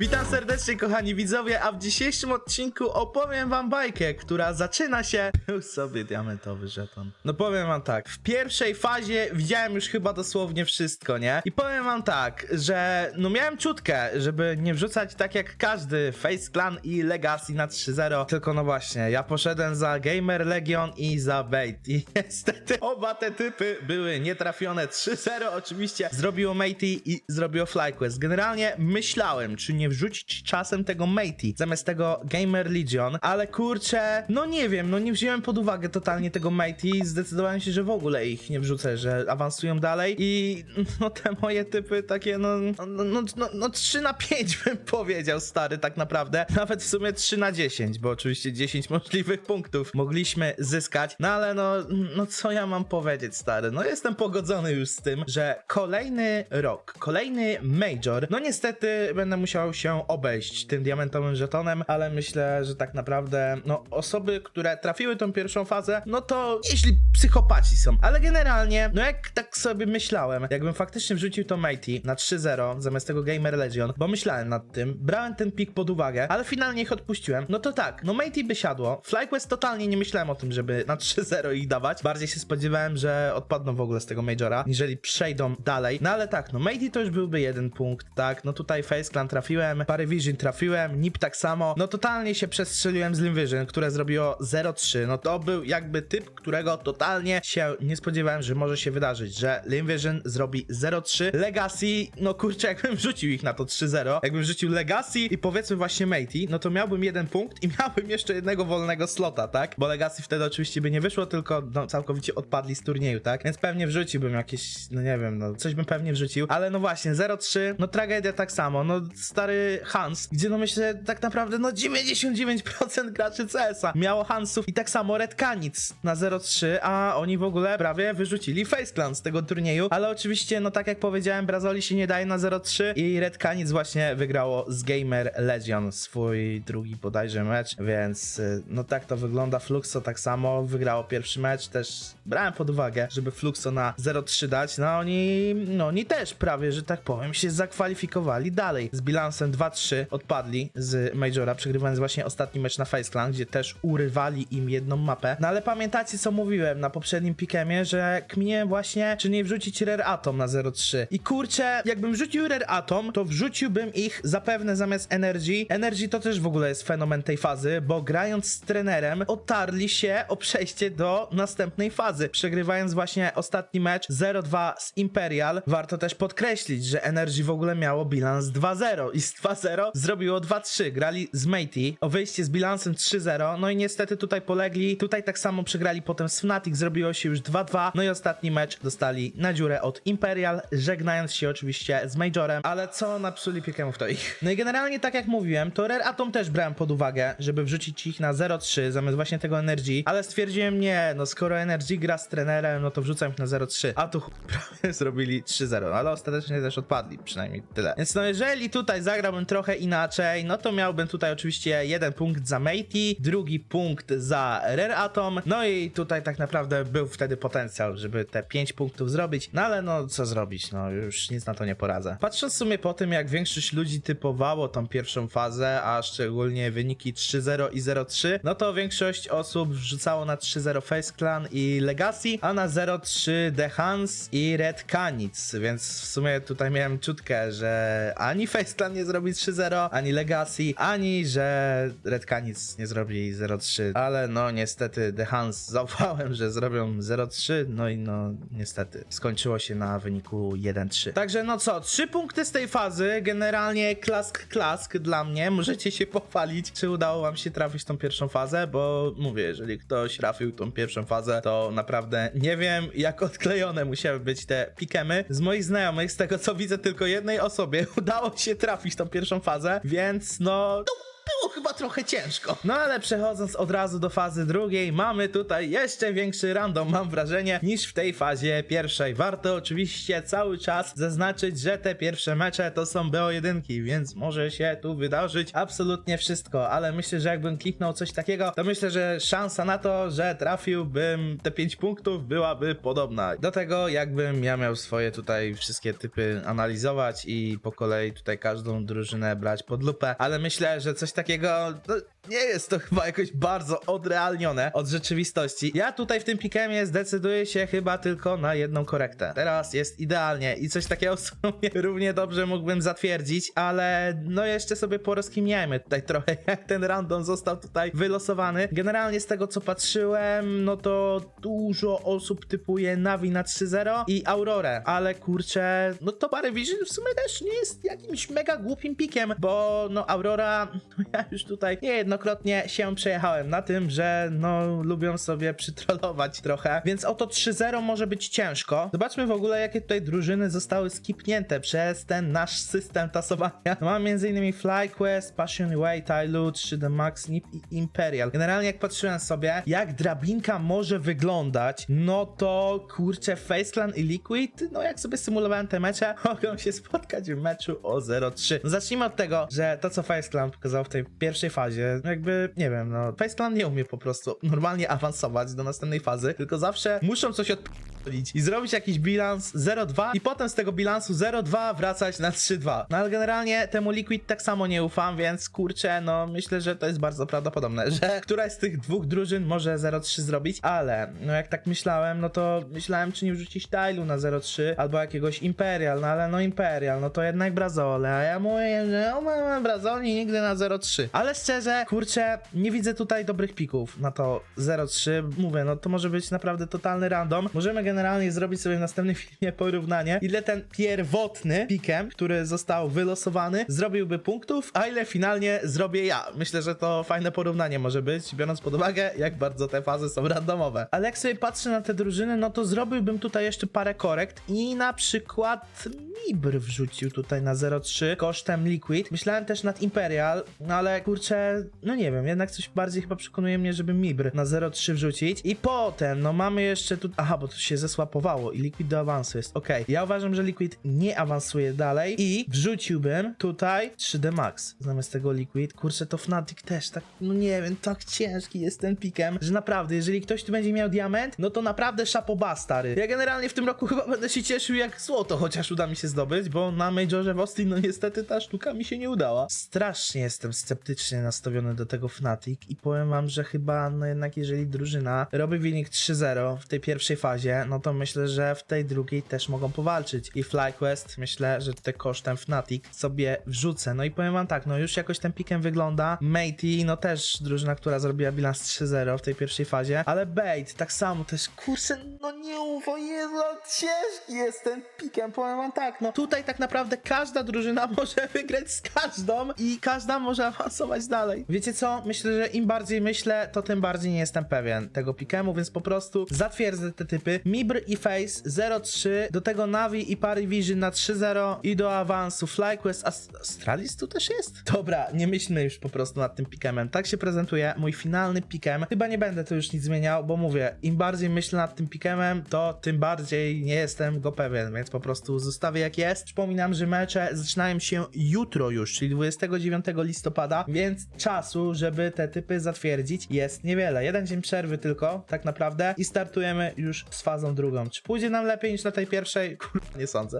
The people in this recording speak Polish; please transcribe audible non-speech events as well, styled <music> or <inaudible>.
Witam serdecznie kochani widzowie, a w dzisiejszym odcinku opowiem wam bajkę, która zaczyna się... <laughs> Już sobie diamentowy żeton. No powiem wam tak, w pierwszej fazie widziałem już chyba dosłownie wszystko, nie? I powiem wam tak, że no miałem czutkę, żeby nie wrzucać tak jak każdy Face Clan i Legacy na 3-0, tylko no właśnie, ja poszedłem za Gamer Legion i za Bait i <laughs> niestety oba te typy były nietrafione 3-0 oczywiście zrobiło Matey i zrobiło FlyQuest. Generalnie myślałem, czy nie wrzucić czasem tego Matey zamiast tego Gamer Legion, ale kurczę, no nie wiem, no nie wziąłem pod uwagę totalnie tego Matey, zdecydowałem się, że w ogóle ich nie wrzucę, że awansują dalej. I <laughs> no te moje typy takie no, no, no, no, no 3 na 5 bym powiedział stary tak naprawdę, nawet w sumie 3 na 10, bo oczywiście 10 możliwych punktów mogliśmy zyskać, no ale no, no co ja mam powiedzieć stary, no jestem pogodzony już z tym, że kolejny rok, kolejny major, no niestety będę musiał się obejść tym diamentowym żetonem, ale myślę, że tak naprawdę, no osoby, które trafiły tą pierwszą fazę, no to jeśli psychopaci są, ale generalnie, no jak tak sobie myślałem, jakbym faktycznie wrzucił to Matey na 3-0 zamiast tego Gamer Legion, bo myślałem nad tym, brałem ten pik pod uwagę, ale finalnie ich odpuściłem, no to tak, no Matey by siadło, FlyQuest totalnie nie myślałem o tym, żeby na 3-0 ich dawać, bardziej się spodziewałem, że odpadną w ogóle z tego Majora, niżeli przejdą dalej, no ale tak, no Matey to już byłby jeden punkt, tak, no tutaj Face Clan trafiłem, Parę Vision trafiłem, Nip tak samo, no totalnie się przestrzeliłem z Lim Vision, które zrobiło 0-3, no to był jakby typ, którego totalnie się nie spodziewałem, że może się wydarzyć, że Lim Vision zrobi 0-3, Legacy, no kurczę, <laughs> jakbym rzucił ich na to 3-0, jakbym rzucił Legacy i powiedzmy właśnie Matey, no to miałbym jeden punkt i <laughs> miałbym jeszcze jednego wolnego slota, tak, bo Legacy wtedy oczywiście by nie wyszło, tylko no całkowicie odpadli z turnieju, tak, więc pewnie wrzuciłbym jakieś, no nie wiem, no coś bym pewnie wrzucił, ale no właśnie, 0-3, no tragedia tak samo, no stary Hans, gdzie no myślę, tak naprawdę no 99% graczy CS-a miało Hansów i tak samo Red Canic na 0-3, a oni w ogóle prawie wyrzucili Face Clan z tego turnieju, ale oczywiście, no tak jak powiedziałem, Brazoli się nie daje na 0-3 i Red Canic właśnie wygrało z Gamer Legion swój drugi bodajże mecz, więc y, no tak to wygląda. Fluxo tak samo wygrało pierwszy mecz, też brałem pod uwagę, żeby Fluxo na 0-3 dać, no oni, no oni też prawie, że tak powiem, się zakwalifikowali dalej z bilansem 2-3 odpadli z Majora, przegrywając właśnie ostatni mecz na Face Clan, gdzie też urywali im jedną mapę. No ale pamiętacie co mówiłem na poprzednim pikemie, że kminiłem właśnie, czy nie wrzucić Rare Atom na 0-3. I kurczę, jakbym wrzucił Rare Atom, to wrzuciłbym ich zapewne zamiast Energy. Energy to też w ogóle jest fenomen tej fazy, bo grając z trenerem otarli się o przejście do następnej fazy, przegrywając właśnie ostatni mecz 0-2 z Imperial. Warto też podkreślić, że Energy w ogóle miało bilans 2-0 i z 2-0 zrobiło 2-3. Grali z Matey o wyjście z bilansem 3-0, no i niestety tutaj polegli. Tutaj tak samo przegrali potem z Fnatic, zrobiło się już 2-2, no i ostatni mecz dostali na dziurę od Imperial, żegnając się oczywiście z Majorem, ale co napsuli piekemów to ich. No i generalnie tak jak mówiłem, to Rare Atom też brałem pod uwagę, żeby wrzucić ich na 0-3 zamiast właśnie tego Energy, ale stwierdziłem nie, no skoro Energy gra z trenerem, no to wrzucam ich na 0-3, a tu <laughs> prawie zrobili 3-0, ale ostatecznie też odpadli, przynajmniej tyle. Więc no jeżeli tutaj zagrałbym trochę inaczej, no to miałbym tutaj oczywiście jeden punkt za Matey, drugi punkt za Rare Atom, no i tutaj tak naprawdę był wtedy potencjał, żeby te 5 punktów zrobić, no ale no co zrobić, no już nic na to nie poradzę. Patrząc w sumie po tym, jak większość ludzi typowało tą pierwszą fazę, a szczególnie wyniki 3-0 i 0-3, no to większość osób wrzucało na 3-0 Face Clan i Legacy, a na 0-3 The Hans i Red Canic, więc w sumie tutaj miałem czutkę, że ani Face Clan nie zrobi 3-0, ani Legacy, ani że Red Canic nie zrobi 0-3, ale no niestety The Hans <laughs> zaufałem, że zrobią 0-3, no i no niestety skończyło się na wyniku 1-3. Także no co, trzy punkty z tej fazy, generalnie klask klask dla mnie, możecie się pochwalić, czy udało wam się trafić tą pierwszą fazę, bo mówię, jeżeli ktoś trafił tą pierwszą fazę, to naprawdę nie wiem jak odklejone musiały być te pikemy. Z moich znajomych, z tego co widzę tylko jednej osobie <laughs> udało się trafić tą pierwszą fazę, więc no... chyba trochę ciężko. No ale przechodząc od razu do fazy drugiej, mamy tutaj jeszcze większy random, mam wrażenie, niż w tej fazie pierwszej. Warto oczywiście cały czas zaznaczyć, że te pierwsze mecze to są BO1, więc może się tu wydarzyć absolutnie wszystko, ale myślę, że jakbym kliknął coś takiego, to myślę, że szansa na to, że trafiłbym te 5 punktów byłaby podobna. Do tego jakbym ja miał swoje tutaj wszystkie typy analizować i po kolei tutaj każdą drużynę brać pod lupę, ale myślę, że coś takiego no, nie jest to chyba jakoś bardzo odrealnione od rzeczywistości. Ja tutaj w tym pikemie zdecyduję się chyba tylko na jedną korektę. Teraz jest idealnie i coś takiego <laughs> w sumie równie dobrze mógłbym zatwierdzić, ale no jeszcze sobie porozkminiajmy tutaj trochę, <laughs> jak ten random został tutaj wylosowany. Generalnie z tego co patrzyłem, no to dużo osób typuje Navi na 3-0 i Aurorę, ale kurczę, no to Barry Vision w sumie też nie jest jakimś mega głupim pikiem, bo no Aurora, <laughs> no ja <laughs> już tutaj niejednokrotnie się przejechałem na tym, że no lubią sobie przytrollować trochę, więc oto 3-0 może być ciężko. Zobaczmy w ogóle jakie tutaj drużyny zostały skipnięte przez ten nasz system tasowania. <laughs> Mamy m.in. FlyQuest, Passion Way, Tyloo, 3D Max, NIP i Imperial. Generalnie jak patrzyłem sobie, jak drabinka może wyglądać, no to kurczę, Faceclan i Liquid, no jak sobie symulowałem te mecze, <laughs> mogą się spotkać w meczu o 0-3. No zacznijmy od tego, że to co Faceclan pokazał w tej pierwszej fazie, jakby, nie wiem, no Faceclan nie umie po prostu normalnie <laughs> awansować do następnej fazy, tylko zawsze muszą coś odpalić i zrobić jakiś bilans 0-2 i potem z tego bilansu 0-2 wracać na 3-2. No ale generalnie temu Liquid tak samo nie ufam, więc kurczę, no myślę, że to jest bardzo prawdopodobne, <laughs> że któraś z tych dwóch drużyn może 0-3 zrobić, ale no jak tak myślałem, no to myślałem czy nie wrzucić Tylu na 0-3 albo jakiegoś Imperial, no ale no Imperial, no to jednak Brazole, a ja mówię, że o, mamy Brazoli nigdy na 0-3. Ale szczerze, kurczę, nie widzę tutaj dobrych pików na to 0-3. Mówię, no to może być naprawdę totalny random. Możemy generalnie zrobić sobie w następnym <laughs> filmie porównanie, ile ten pierwotny pikem, który został wylosowany, zrobiłby punktów, a ile finalnie zrobię ja. Myślę, że to fajne porównanie może być, biorąc pod uwagę, jak bardzo te fazy są randomowe. Ale jak sobie patrzę na te drużyny, no to zrobiłbym tutaj jeszcze parę korekt i na przykład Mibr wrzucił tutaj na 0,3 kosztem Liquid. Myślałem też nad Imperial, no ale kurczę, no nie wiem, jednak coś bardziej chyba przekonuje mnie, żeby Mibr na 0,3 wrzucić. I potem, no mamy jeszcze tu, aha, bo to się zesłapowało i Liquid do awansu jest, okej. Ja uważam, że Liquid nie awansuje dalej i wrzuciłbym tutaj 3D Max zamiast tego Liquid. Kurczę, to Fnatic też tak, no nie wiem, tak ciężki jest ten pikem, że naprawdę, jeżeli ktoś tu będzie miał diament, no to naprawdę szapoba, stary. Ja generalnie w tym roku <laughs> chyba będę się cieszył jak złoto, chociaż uda mi się zdobyć, bo na Majorze w Austin, no niestety ta sztuka mi się nie udała. Strasznie jestem sceptycznie nastawiony do tego Fnatic i powiem wam, że chyba, no jednak jeżeli drużyna robi wynik 3-0 w tej pierwszej fazie, no to myślę, że w tej drugiej też mogą powalczyć. I FlyQuest myślę, że tutaj kosztem Fnatic sobie wrzucę. No i powiem wam tak, no już jakoś ten pikiem wygląda. Matey, no też drużyna, która zrobiła bilans 3-0 w tej pierwszej fazie, ale Bait tak samo też, kurczę, no nie ufo, ale ciężki jest ten pikiem, powiem wam tak, no tutaj tak naprawdę każda drużyna <laughs> może wygrać z każdą i każda może awansować dalej. Wiecie co? Myślę, że im bardziej myślę, to tym bardziej nie jestem pewien tego pikemu, więc po prostu zatwierdzę te typy. Mibr i Face 0-3, do tego Navi i Parivision na 3-0 i do awansu FlyQuest Ast Astralis tu też jest? Dobra, nie myślmy już po prostu nad tym pikemem. Tak się prezentuje mój finalny pikem. Chyba nie będę tu już nic zmieniał, bo mówię, im bardziej myślę nad tym pikemem, to tym bardziej nie jestem go pewien, więc po prostu zostawię jak jest. Przypominam, że mecze zaczynają się jutro już, czyli 29 listopada, więc czasu, żeby te typy zatwierdzić jest niewiele. Jeden dzień przerwy tylko, tak naprawdę i startujemy już z fazą drugą. Czy pójdzie nam lepiej niż na tej pierwszej? <laughs> Kurwa, nie sądzę.